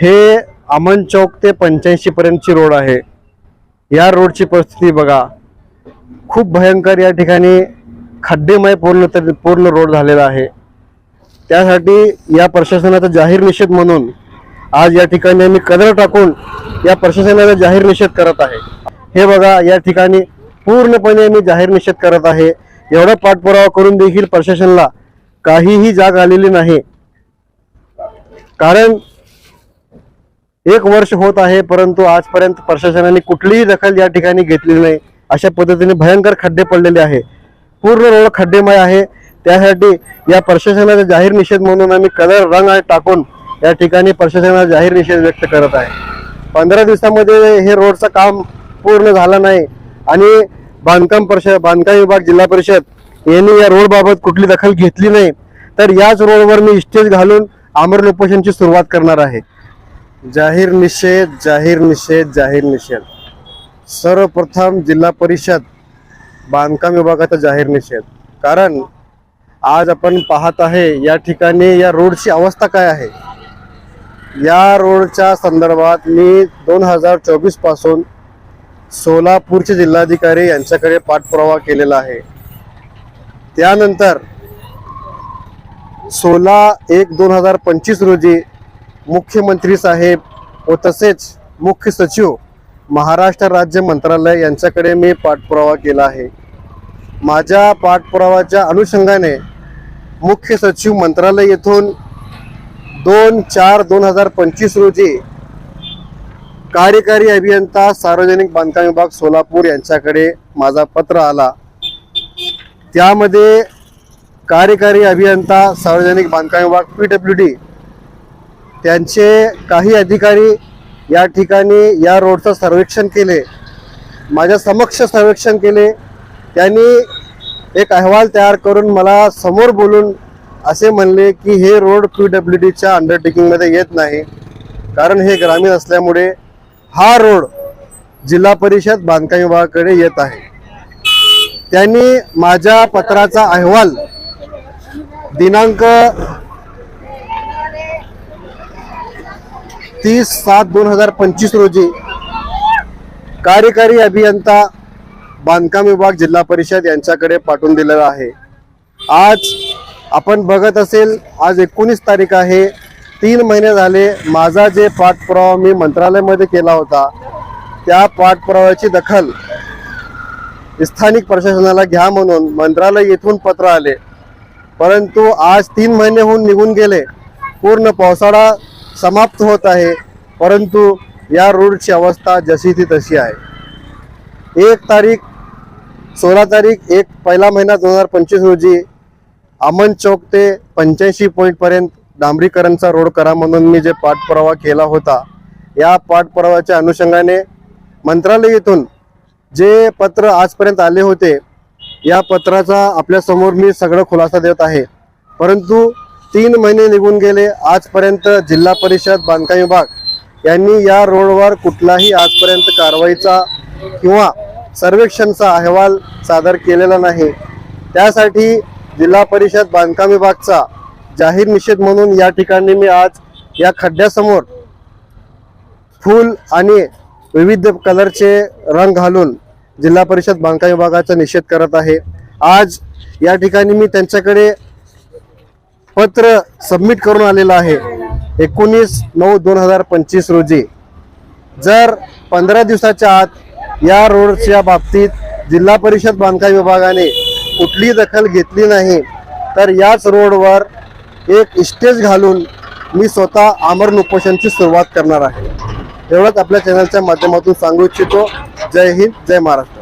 हे अमन चौक ते पंच्याऐंशी पर्यंतची रोड आहे. या रोडची परिस्थिती बघा. खूप भयंकर या ठिकाणी खड्डेमय पूर्ण तर पूर्ण रोड झालेला आहे. त्यासाठी या प्रशासनाचा जाहीर निषेध म्हणून आज या ठिकाणी आम्ही कदर टाकून या प्रशासनाचा जाहीर निषेध करत आहे. हे बघा या ठिकाणी पूर्णपणे मी जाहीर निषेध करत आहे. एवढा पाठपुरावा करून देखील प्रशासनाला काहीही जाग आलेली नाही. कारण एक वर्ष होत आहे परंतु आजपर्यंत प्रशासनाने कुठलीही दखल या ठिकाणी घेतली नाही. अशा पद्धतीने भयंकर खड्डे पडलेले आहे. पूर्ण रोड खड्डेमय आहे. त्यासाठी या प्रशासनाचा जाहीर निषेध म्हणून आम्ही कलर रंग आणि टाकून या ठिकाणी प्रशासनाचा जाहीर निषेध व्यक्त करत आहे. पंधरा दिवसामध्ये हे रोडचं काम पूर्ण झालं नाही आणि बांधकाम परिषद बांधकाम विभाग जिल्हा परिषद यांनी या रोडबाबत कुठली दखल घेतली नाही. तर याच रोडवर मी स्टेज घालून आमरण उपोषणची सुरुवात करणार आहे. जाहीर निषेध जाहीर निषेध जाहीर निषेध. सर्वप्रथम जिल्हा परिषद बांधकाम विभागाचा जाहीर निषेध. कारण आज आपण पाहत आहे या ठिकाणी या रोडची अवस्था काय आहे? या रोडच्या संदर्भात मी दोन हजार चोवीसपासून सोलापूरचे जिल्हाधिकारी यांच्याकडे पाठपुरावा केलेला आहे. त्यानंतर सोळा एक दोन हजार पंचवीस रोजी मुख्यमंत्री साहेब व तसेच मुख्य सचिव महाराष्ट्र राज्य मंत्रालय यांच्याकडे मी पाठपुरावा केला आहे. माझ्या पाठपुरावाच्या अनुषंगाने मुख्य सचिव मंत्रालय येथून दोन चार दोन हजार पंचवीस रोजी कार्यकारी अभियंता सार्वजनिक बांधकाम विभाग सोलापूर यांच्याकडे माझा पत्र आला. त्यामध्ये कार्यकारी अभियंता सार्वजनिक बांधकाम विभाग पी डब्ल्यू डी त्यांचे काही अधिकारी या ठिकाणी या रोडचं सर्वेक्षण केले माझ्या समक्ष सर्वेक्षण केले. त्यांनी एक अहवाल तयार करून मला समोर बोलून असे म्हणले की हे रोड पी डब्ल्यू डीच्या अंडरटेकिंगमध्ये येत नाही. कारण हे ग्रामीण असल्यामुळे हा रोड जिल्हा परिषद बांधकाम विभागाकडे येत आहे. त्यांनी माझ्या पत्राचा अहवाल दिनांक तीस सात दोन हजार पंचवीस रोजी कार्यकारी अभियंता बांधकाम विभाग जिल्हा परिषद यांच्याकडे पाठवून दिलेला आहे. आज आपण बघत असेल आज एकोणीस तारीख आहे. तीन महिने झाले माझा जे पाठपुरावा मी मंत्रालयामध्ये केला होता त्या पाठपुराव्याची दखल स्थानिक प्रशासनाला घ्या म्हणून मंत्रालय येथून पत्र आले. परंतु आज तीन महिने होऊन निघून गेले. पूर्ण पावसाळा समाप्त होत आहे. परंतु या रोडची अवस्था जशी ती तशी आहे. एक तारीख सोळा तारीख एक पहिला महिना दोन हजार पंचवीस रोजी अमन चौक ते पंच्याऐंशी पॉईंटपर्यंत डांबरीकरणचा रोड करा म्हणून मी जे पाठपुरावा केला होता या पाठपुराव्याच्या अनुषंगाने मंत्रालयातून जे पत्र आजपर्यंत आले होते या पत्राचा आपल्यासमोर मी सगळं खुलासा देत आहे. परंतु तीन महिने निघून गेले. आजपर्यंत जिल्हा परिषद बांधकाम विभाग यांनी या रोडवर कुठलाही आजपर्यंत कारवाईचा किंवा सर्वेक्षणचा अहवाल सादर केलेला नाही. त्यासाठी जिल्हा परिषद बांधकाम विभागचा जाहीर निषेध म्हणून या ठिकाणी मी आज या खड्ड्यासमोर फूल आणि विविध कलरचे रंग घालून जिल्हा परिषद बांधकाम विभागाचा निषेध करत आहे. आज या ठिकाणी मी त्यांच्याकडे पत्र सबमिट करून आलेलं आहे. एकोणीस नऊ दोन हजार पंचवीस रोजी. जर पंधरा दिवसाच्या आत या रोडच्या बाबतीत जिल्हा परिषद बांधकाम विभागाने कुठली दखल घेतली नाही तर याच रोडवर एक स्टेज घालून मी स्वतः आमरण उपोषणची सुरुवात करणार आहे. एवढंच आपल्या चॅनलच्या माध्यमातून सांगू इच्छितो. जय हिंद जय महाराष्ट्र.